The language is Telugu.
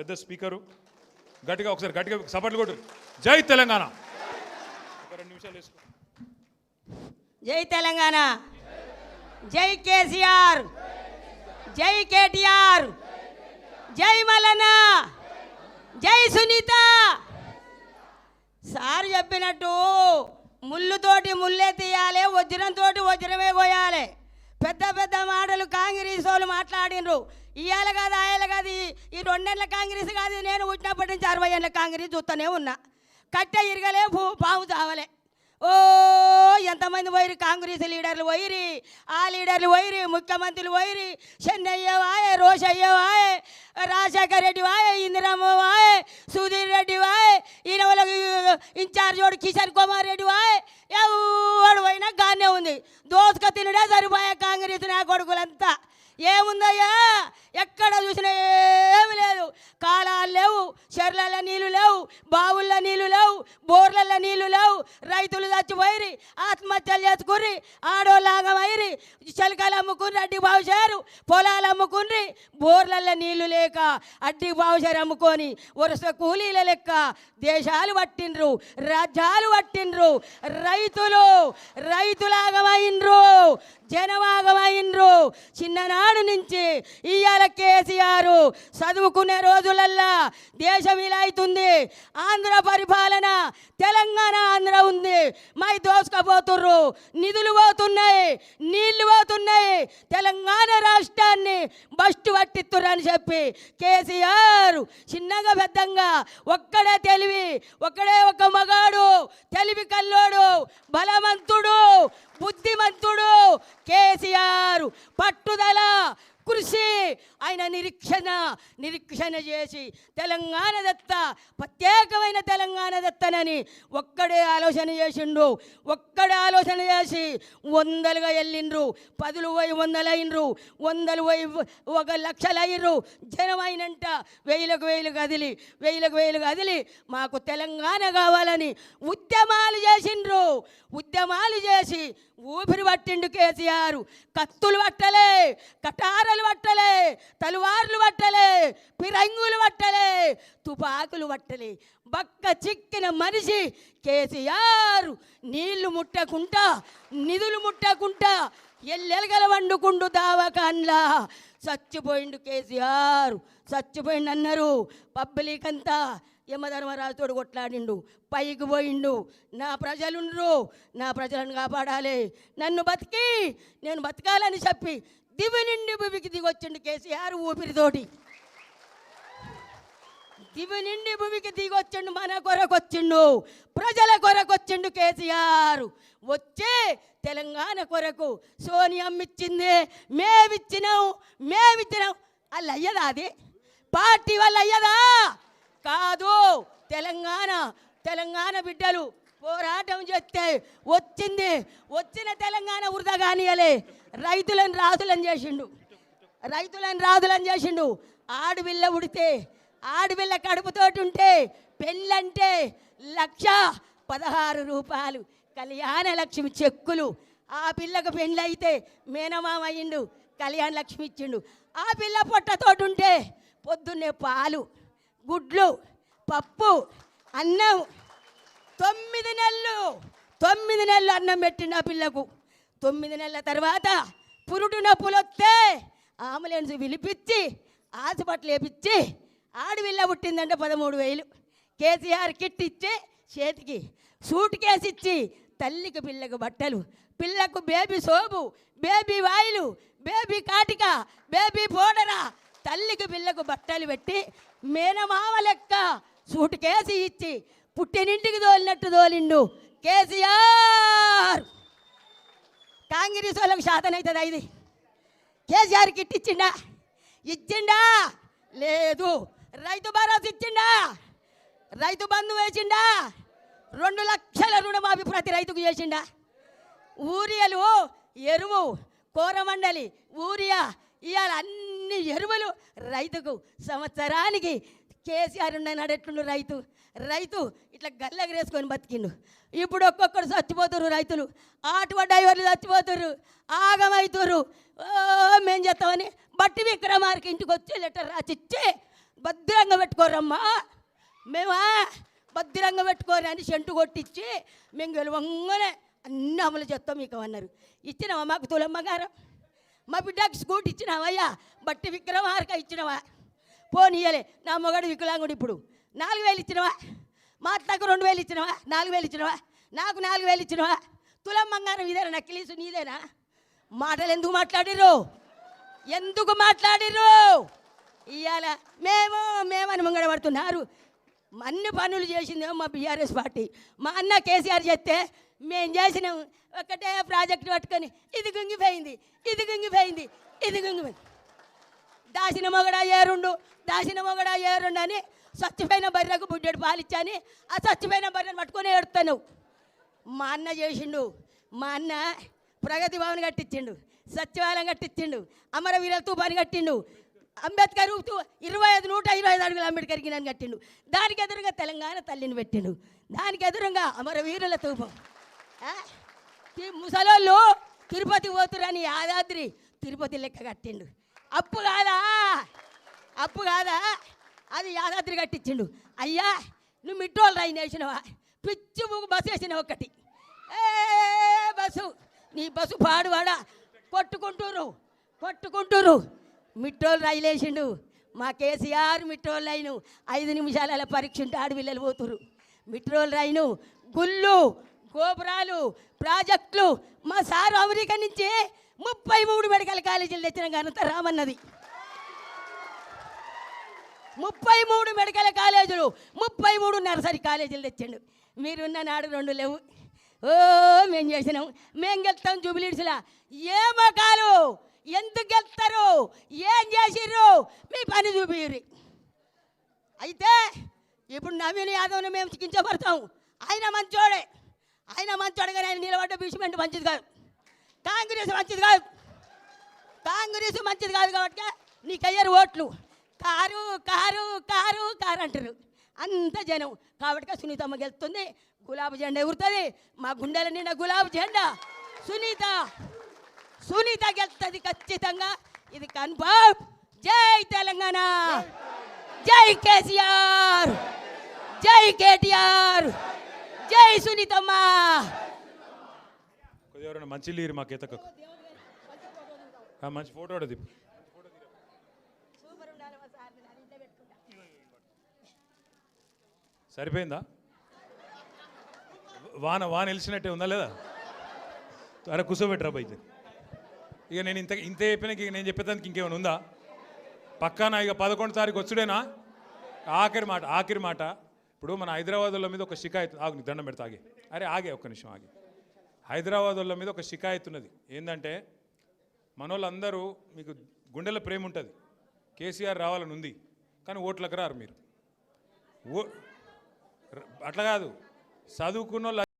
పెద్ద స్పీకరు. గట్టిగా ఒకసారి గట్టిగా సపట్లు కొట్టు. జై తెలంగాణ. ఒక రెండు నిమిషాలు వేసుకో. జై తెలంగాణ. జై కేసీఆర్. జై కేటీఆర్. జై మలన జై సునీత. సార్ చెప్పినట్టు ముళ్ళుతోటి ముళ్ళే తీయాలి వజ్రంతో వజ్రమే కోయాలి పెద్ద పెద్ద మాటలు కాంగ్రెస్ వాళ్ళు మాట్లాడినరు. ఇవాళ కాదు ఆయన కాదు. ఈ- ఈ రెండేళ్ళ కాంగ్రెస్ కాదు. నేను పుట్టినప్పటి నుంచి అరవై ఏళ్ళ కాంగ్రెస్ చూస్తూనే ఉన్నా. కట్టె ఇరగలే భూ పాము చావలే. ఓ ఎంతమంది పోయిరి కాంగ్రెస్ లీడర్లు పోయిరి ఆ లీడర్లు పోయిరి ముఖ్యమంత్రులు పోయిరి చెన్నయ్య వాయే రోషయ్య వాయే రాజశేఖర్ రెడ్డి వాయే ఇందిరమ్మ వాయే సుధీర్ రెడ్డి వాయే ఈయన వాళ్ళకి ఇన్ఛార్జ్ వాడు కిషన్ కుమార్ రెడ్డి వాయే. ఎవడు పోయినా గానే ఉంది. దోసుక తినడే సరిపోయే కాంగ్రెస్ నా కొడుకులంతా. ఏముందయ్యా? ఎక్కడ చూసినా ఏమి లేదు. కాలాలు లేవు చెర్లలో నీళ్ళు లేవు బావుల్లో లేవు బోర్లలో నీళ్ళు లేవు. రైతులు చచ్చిపోయిరి ఆత్మహత్యలు చేసుకుర్రి. వైరి చిలకలు అమ్ముకుని అడ్డి బావుశారు పొలాలు అమ్ముకుని బోర్లలో నీళ్ళు లేక అడ్డి బావుశారు అమ్ముకొని వరుస కూలీల లెక్క దేశాలు పట్టిండ్రు. రాజ్యాలు పట్టిండ్రు. రైతులు రైతులాగమైండ్రు. జనవాగమైండ్రు చిన్ననాడు నుంచి ఇయ్యాల కేసీఆర్ చదువుకునే రోజులల్లా దేశం ఇలా అవుతుంది. ఆంధ్ర పరిపాలన తెలంగాణ ఆంధ్ర ఉంది. మై దోసుకపోతుర్రు. నిధులు పోతున్నాయి. నీళ్ళు పోతున్నాయి. తెలంగాణ రాష్ట్రాన్ని బస్టు పట్టిత్తురని చెప్పి కేసీఆర్ చిన్నగా పెద్దంగా ఒక్కడే తెలివి ఒక్కడే ఒక మగాడు తెలివి కల్లోడు బలమ బుద్ధిమంతుడు కేసీఆర్ పట్టుదల కృషి ఆయన నిరీక్షణ నిరీక్షణ చేసి తెలంగాణ దత్త ప్రత్యేకమైన తెలంగాణ దత్తనని ఒక్కడే ఆలోచన చేసిండు. ఒక్కడే ఆలోచన చేసి వందలుగా వెళ్ళిండ్రు పదులు పోయి వందలు వందలు పోయి ఒక లక్షలు జనమైనంట వేలకు వేలు కదిలి వేలకు వేలు కదిలి మాకు తెలంగాణ కావాలని ఉద్యమాలు చేసిండ్రు. ఉద్యమాలు చేసి ఊపిరి పట్టిండు కేసీఆర్. కత్తులు పట్టలే కటారలు పట్టలే తలువార్లు పట్టలే పిరంగులు పట్టలే తుపాకులు పట్టలే. బక్క చిక్కిన మనిషి కేసీఆర్ నీళ్ళు ముట్టకుంటా నిధులు ముట్టకుంటా ఎల్లెలగల వండుకుండు దావకాన్లా. చచ్చిపోయిండు కేసీఆర్ చచ్చిపోయిండు అన్నారు. పబ్లిక్ అంతా యమధర్మరాజుతోడు కొట్లాడిండు పైకి పోయిండు. నా ప్రజలుండ్రు నా ప్రజలను కాపాడాలి. నన్ను బతికి నేను బతకాలని చెప్పి దివి నిండి భూమికి దిగొచ్చిండు కేసీఆర్ ఊపిరితోటి. దివి నిండి భూమికి దిగొచ్చిండు మన కొరకొచ్చిండు ప్రజల కొరకొచ్చిండు కేసీఆర్. వచ్చే తెలంగాణ కొరకు సోనియమ్మ ఇచ్చింది మేమిచ్చినాం మేమిచ్చినాం. అల్ల అయ్యదా అది? పార్టీ వల్ల అయ్యదా కాదు తెలంగాణ తెలంగాణ బిడ్డలు పోరాటం చేస్తే వచ్చింది వచ్చిన తెలంగాణ వృధా కానియలే. రైతులను రాజులను చేసిండు. రైతులను రాజులను చేసిండు. ఆడపిల్ల ఉడితే ఆడపిల్ల కడుపుతోటి ఉంటే పెళ్ళంటే లక్ష పదహారు రూపాయలు కళ్యాణ లక్ష్మి చెక్కులు. ఆ పిల్లకు పెళ్ళైతే మేనమామ అయ్యిండు కళ్యాణ లక్ష్మి ఇచ్చిండు. ఆ పిల్ల పొట్టతోటి ఉంటే పొద్దున్నే పాలు గుడ్లు పప్పు అన్నం. తొమ్మిది నెలలు తొమ్మిది నెలలు అన్నం పెట్టిండు ఆ పిల్లకు. తొమ్మిది నెలల తర్వాత పురుడు నొప్పులు వస్తే ఆంబులెన్స్ పిలిపించి హాస్పిటల్ వేపించి ఆడపిల్ల పుట్టిందంటే పదమూడు వేలు. కేసీఆర్ కిట్ ఇచ్చి చేతికి సూట్ కేసు ఇచ్చి తల్లికి పిల్లకు బట్టలు పిల్లకు బేబీ సోపు బేబీ వాయిలు బేబీ కాటిక బేబీ పౌడరా తల్లికి పిల్లకు బట్టలు పెట్టి మేనమామ లెక్క సూట్ కేసు ఇచ్చి పుట్టినింటికి తోలినట్టు తోలిండు కేసీఆర్. కాంగ్రెస్ వాళ్ళకి శాతం అవుతుంది ఇది? కేసీఆర్ కిట్ ఇచ్చిండా? ఇచ్చిండా? లేదు. రైతు భరోసా ఇచ్చిండా? రైతు బంధు వేసిండా? రెండు లక్షల రుణమాఫీ ప్రతి రైతుకు చేసిండా? ఊరియలు ఎరువు కూరమండలి ఊరియా ఇవాళ అన్ని ఎరువులు రైతుకు సంవత్సరానికి కేసీఆర్ ఉన్నాడు ఎట్లుండు రైతు? రైతు ఇట్లా గల్లెగరేసుకొని బతికిండు. ఇప్పుడు ఒక్కొక్కరు చచ్చిపోతురు రైతులు. ఆటో డ్రైవర్లు చచ్చిపోతురు ఆగమవుతురు ఓ మేం చేస్తామని బట్టి విక్రమార్కి ఇంటికి వచ్చి లెటర్ రాసిచ్చి భద్రంగా పెట్టుకోరమ్మా మేమా? భద్రంగా పెట్టుకోరు అని చెంటు కొట్టించి మేము గెలవంగానే అన్ని అమలు చేస్తాం మీకు అన్నారు. ఇచ్చినావా మాకు తులమ్మ గారు? మా బిడ్డకి స్కూటీ ఇచ్చినావయ్యా బట్టి విక్రమార్క ఇచ్చినావా? పోనీయలే. నా మొగడు వికలాంగుడు ఇప్పుడు. నాలుగు వేలు ఇచ్చినవా? మా అత్తకు రెండు వేలు ఇచ్చినవా? నాలుగు వేలు ఇచ్చినవా? నాకు నాలుగు వేలు ఇచ్చినవా? తులం బంగారం ఇదేనా? నక్కిలీసు నీదేనా? మాటలు ఎందుకు మాట్లాడిర్రు? ఎందుకు మాట్లాడిర్రు? ఇవాళ మేము మేమని ముంగడ పడుతున్నారు. అన్ని పనులు చేసిందేమో మా బీఆర్ఎస్ పార్టీ. మా అన్న కేసీఆర్ చెప్తే మేము చేసినాం. ఒకటే ప్రాజెక్ట్ పట్టుకొని ఇది గుంగిపోయింది ఇది గుంగిపోయింది ఇది గుంగిపోయింది. దాసిన ఏ ఏరుండు దాసిన మొగడా ఏరుండు స్వచ్ఛమైన బర్రెకు బుడ్డెడు పాలిచ్చాని ఆ స్వచ్ఛమైన బర్రెను పట్టుకొని ఏడుతాను మా అన్న చేసిండు మా అన్న ప్రగతి భవన్ కట్టించిండు సచివాలయం కట్టించిండు అమరవీర తూపాని కట్టిండు అంబేద్కర్ ఇరవై ఐదు నూట ఇరవై ఐదు అడుగులు అంబేద్కర్కి గిన్నెను కట్టిండు. దానికి ఎదురుగా తెలంగాణ తల్లిని పెట్టిండు. దానికి ఎదురుగా అమరవీరుల తూపం ముసలోళ్ళు తిరుపతి పోతురని యాదాద్రి తిరుపతి లెక్క కట్టిండు. అప్పు కాదా? అప్పు కాదా? అది యాదాద్రి కట్టించిండు. అయ్యా నువ్వు మిట్రోల్ రైన్ వేసినవా పిచ్చి ముగ్గు బస్సు వేసిన ఒకటి ఏ బస్సు నీ బస్సు పాడువాడా? కొట్టుకుంటురు కొట్టుకుంటురు మిట్రోల్ రైలు వేసిండు. మా కేసీఆర్ మిట్రోల్ రైను ఐదు నిమిషాల పరీక్ష ఉంటే ఆడపిల్లలు పోతురు మిట్రోల్ రైను గుళ్ళు గోపురాలు ప్రాజెక్టులు. మా సారు అమెరికా నుంచి ముప్పై మూడు మెడికల్ కాలేజీలు తెచ్చిన ఘనత రామన్నది. ముప్పై మూడు మెడికల్ కాలేజీలు ముప్పై మూడు నర్సరీ కాలేజీలు తెచ్చిండు. మీరున్న నాడు రెండు లేవు. ఓ మేము చేసినాం. మేము గెలుస్తాం జూబిలీడ్స్లా ఏ మకాలు ఎందుకు గెలుస్తారు? ఏం చేసిర్రు? మీ పని చూపిర్రి. అయితే ఇప్పుడు నవీన్ యాదవ్ని మేము కించపడతాం ఆయన మంచోడే. ఆయన మంచోడు కానీ ఆయన నిలబడ్డ బీచ్మెంట్ మంచిది కాదు. కాంగ్రెస్ మంచిది కాదు. కాంగ్రెస్ మంచిది కాదు కాబట్టి నీకయ్యారు ఓట్లు. కారు కారు కారు కారు అంటారు. అంత జనం. కాబట్టి సునీతమ్మ గెలుస్తుంది గులాబీ జెండా ఎగురుతుంది. మా గుండెల నిండా గులాబీ జెండా. సునీత సునీత గెలుస్తుంది ఖచ్చితంగా. ఇది కన్ఫర్మ్. జై తెలంగాణ. జై కేసీఆర్. జై కేటీఆర్. జై సునీతమ్మ. మంచి లేరు మాకు మంచి ఫోటో దిప్పు సరిపోయిందా? వాన వాన వెలిసినట్టే ఉందా లేదా? అరే కూర్చోబెట్టరా బయట ఇక నేను ఇంత ఇంత చెప్పినాక ఇక నేను చెప్పేదానికి ఇంకేమైనా ఉందా? పక్కాన ఇక పదకొండు తారీఖు వచ్చుడేనా? ఆఖరి మాట ఆఖరి మాట. ఇప్పుడు మన హైదరాబాద్ వాళ్ళ మీద ఒక షికాయత్ ఆగు నీకు దండం పెడతా ఆగి. అరే ఆగే ఒక్క నిమిషం ఆగి. హైదరాబాద్ వాళ్ళ మీద ఒక షికాయత్ ఉన్నది. ఏంటంటే మనోళ్ళందరూ మీకు గుండెల ప్రేమ ఉంటుంది కేసీఆర్ రావాలని ఉంది. కానీ ఓట్లకు రారు మీరు. ఓ అట్లా కాదు. చదువుకున్న వాళ్ళు